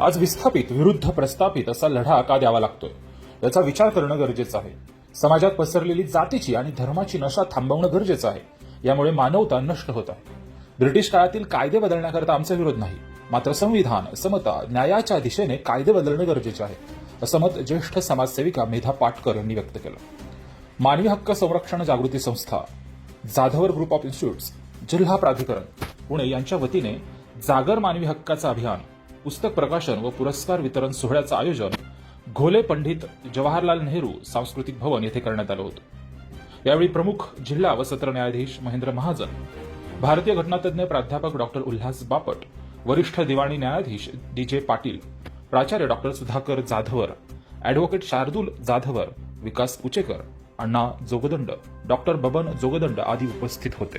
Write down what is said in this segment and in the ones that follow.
आज विस्थापित विरुद्ध प्रस्थापित असा लढा का द्यावा लागतोय? याचा विचार करणं गरजेचं आहे. समाजात पसरलेली जातीची आणि धर्माची नशा थांबवणं गरजेचं आहे. यामुळे मानवता नष्ट होत आहे. ब्रिटिश काळातील कायदे बदलण्याकरता आमचा विरोध नाही. मात्र संविधान समता न्यायाच्या दिशेने कायदे बदलणं गरजेचे आहे असं मत ज्येष्ठ समाजसेविका मेधा पाटकर यांनी व्यक्त केलं. मानवी हक्क संरक्षण जागृती संस्था जाधवर ग्रुप ऑफ इन्स्टिट्यूट्स जिल्हा प्राधिकरण पुणे यांच्या वतीने जागर मानवी हक्काचं अभियान पुस्तक प्रकाशन व पुरस्कार वितरण सोहळ्याचं आयोजन घोले पंडित जवाहरलाल नेहरू सांस्कृतिक भवन येथे करण्यात आलं होतं. यावेळी प्रमुख जिल्हा व सत्र न्यायाधीश महेंद्र महाजन भारतीय घटनातज्ञ प्राध्यापक डॉक्टर उल्हास बापट वरिष्ठ दिवाणी न्यायाधीश डी जे पाटील प्राचार्य doctor Sudhakar Jadhavar advocate Shardul Jadhavar Vikas Puchekar Anna Jogdand doctor Baban Jogdand आदी उपस्थित होते.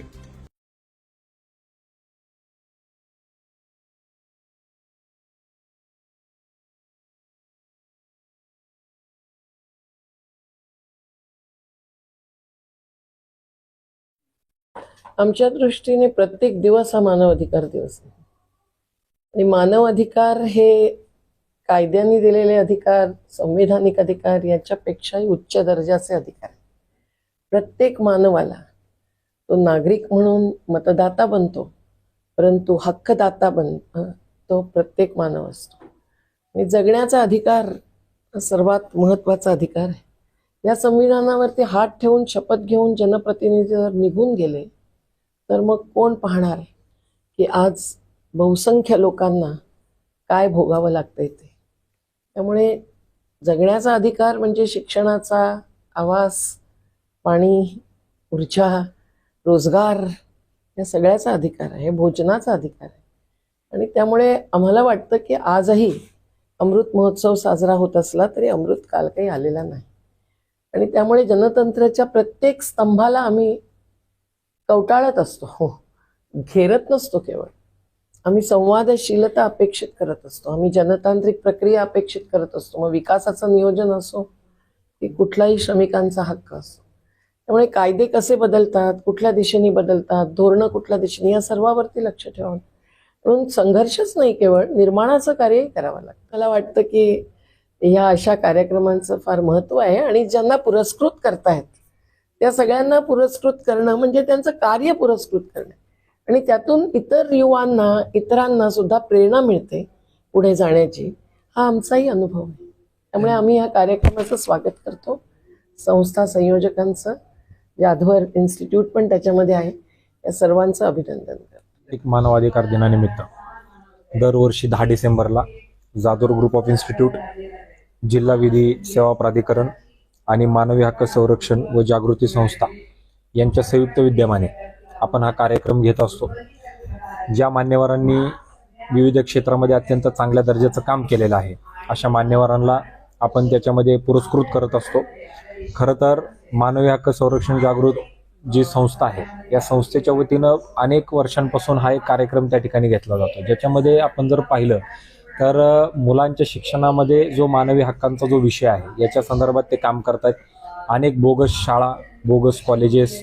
आमच्या दृष्टीने प्रत्येक दिवस हा मानव अधिकार दिवस आहे. आणि मानव अधिकार हे कायद्याने दिलेले अधिकार संविधानिक अधिकार याच्यापेक्षाही उच्च दर्जाचे अधिकार प्रत्येक मानवाला तो नागरिक म्हणून मतदाता बनतो परंतु हक्कदाता बन तो प्रत्येक मानव असतो. आणि जगण्याचा अधिकार सर्वात महत्त्वाचा अधिकार आहे. या संविधानावरती हात ठेवून शपथ घेऊन जनप्रतिनिधी जर निघून गेले तर मग कोण पाहणार आहे की आज बहुसंख्य लोकांना काय भोगावं लागतं ते? त्यामुळे जगण्याचा अधिकार म्हणजे शिक्षणाचा आवास पाणी ऊर्जा रोजगार या सगळ्याचा अधिकार आहे भोजनाचा अधिकार आहे. आणि त्यामुळे आम्हाला वाटतं की आजही अमृत महोत्सव साजरा होत असला तरी अमृत काल काही आलेला नाही. आणि त्यामुळे जनतंत्राच्या प्रत्येक स्तंभाला आम्ही कवटाळत असतो. हो. घेरत नसतो केवळ. आम्ही संवादशीलता अपेक्षित करत असतो. आम्ही जनतांत्रिक प्रक्रिया अपेक्षित करत असतो. मग विकासाचं नियोजन असो की कुठलाही श्रमिकांचा हक्क असो. त्यामुळे कायदे कसे बदलतात कुठल्या दिशेने बदलतात धोरणं कुठल्या दिशेने या सर्वावरती लक्ष ठेवावं. म्हणून संघर्षच नाही केवळ निर्माणाचं कार्यही करावं लागतं. मला वाटतं की ह्या अशा कार्यक्रमांचं फार महत्त्व आहे आणि ज्यांना पुरस्कृत करतायत त्या सगळ्यांना पुरस्कृत करणं म्हणजे त्यांचं कार्य पुरस्कृत करणं. आणि त्यातून इतर युवांना इतरांना सुद्धा प्रेरणा मिळते पुढे जाण्याची. हा आमचाही अनुभव आहे. त्यामुळे आम्ही या कार्यक्रमाचं स्वागत करतो. संस्था संयोजकांचं जाधवर इन्स्टिट्यूट पण त्याच्यामध्ये आहे. या सर्वांचं अभिनंदन करतो. एक मानवाधिकार दिनानिमित्त दरवर्षी दहा डिसेंबरला जादूर ग्रुप ऑफ इन्स्टिट्यूट जिल्हा विधी सेवा प्राधिकरण आणि मानवी हक्क संरक्षण व जागृती संस्था यांच्या संयुक्त विद्यमाने आपण हा कार्यक्रम घेत असतो. ज्या मान्यवरांनी विविध क्षेत्रामध्ये अत्यंत चांगल्या दर्जाचं काम केलेलं आहे अशा मान्यवरांना आपण त्याच्यामध्ये पुरस्कृत करत असतो. खरं तर मानवी हक्क संरक्षण जागृत जी संस्था आहे या संस्थेच्या वतीनं अनेक वर्षांपासून हा एक कार्यक्रम त्या ठिकाणी घेतला जातो. ज्याच्यामध्ये आपण जर पाहिलं तर मुलांच्या शिक्षणामध्ये जो मानवी हक्कांचा जो विषय आहे याच्या संदर्भात ते काम करतात अनेक बोगस शाळा बोगस कॉलेजेस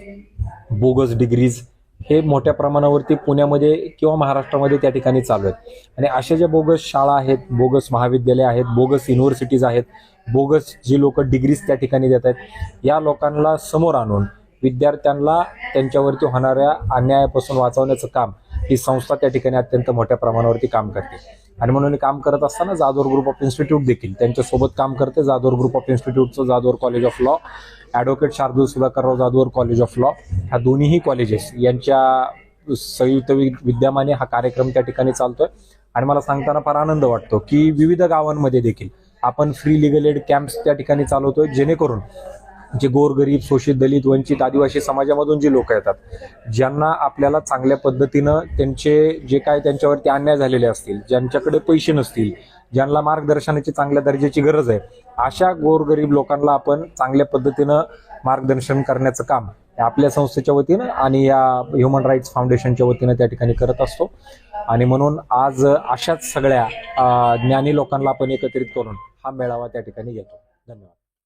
बोगस डिग्रीज हे मोठ्या प्रमाणावरती पुण्यामध्ये किंवा महाराष्ट्रामध्ये त्या ठिकाणी चालू आहेत. आणि अशा ज्या बोगस शाळा आहेत बोगस महाविद्यालय आहेत बोगस युनिव्हर्सिटीज आहेत बोगस जी लोक डिग्रीज त्या ठिकाणी देत आहेत या लोकांना समोर आणून विद्यार्थ्यांना त्यांच्यावरती होणाऱ्या अन्यायापासून वाचवण्याचं काम ही संस्था त्या ठिकाणी अत्यंत मोठ्या प्रमाणावरती काम करते. आणि म्हणून हे काम करत असताना जाधव ग्रुप ऑफ इन्स्टिट्यूट देखील त्यांच्यासोबत काम करते. Jadhav group of इन्स्टिट्यूटचं Jadhavar college of law advocate Shardul Sudhakarrao Jadhavar college of law ह्या दोन्हीही कॉलेजेस यांच्या संयुक्त वि- विद्यमाने हा कार्यक्रम त्या ठिकाणी चालतोय. आणि मला सांगताना फार आनंद वाटतो की विविध गावांमध्ये देखील आपण फ्री लिगल एड कॅम्प्स त्या ठिकाणी चालवतोय. जेणेकरून जे गोरगरीब शोषित दलित वंचित आदिवासी समाजामधून जी लोक येतात ज्यांना आपल्याला चांगल्या पद्धतीनं त्यांचे जे काय त्यांच्यावरती अन्याय झालेले असतील ज्यांच्याकडे पैसे नसतील ज्यांना मार्गदर्शनाची चांगल्या दर्जाची गरज आहे अशा गोरगरीब लोकांना आपण चांगल्या पद्धतीनं मार्गदर्शन करण्याचं काम हे आपल्या संस्थेच्या वतीनं आणि या ह्युमन राईट्स फाउंडेशनच्या वतीनं त्या ठिकाणी करत असतो. आणि म्हणून आज अशाच सगळ्या ज्ञानी लोकांना आपण एकत्रित करून हा मेळावा त्या ठिकाणी घेतो. धन्यवाद.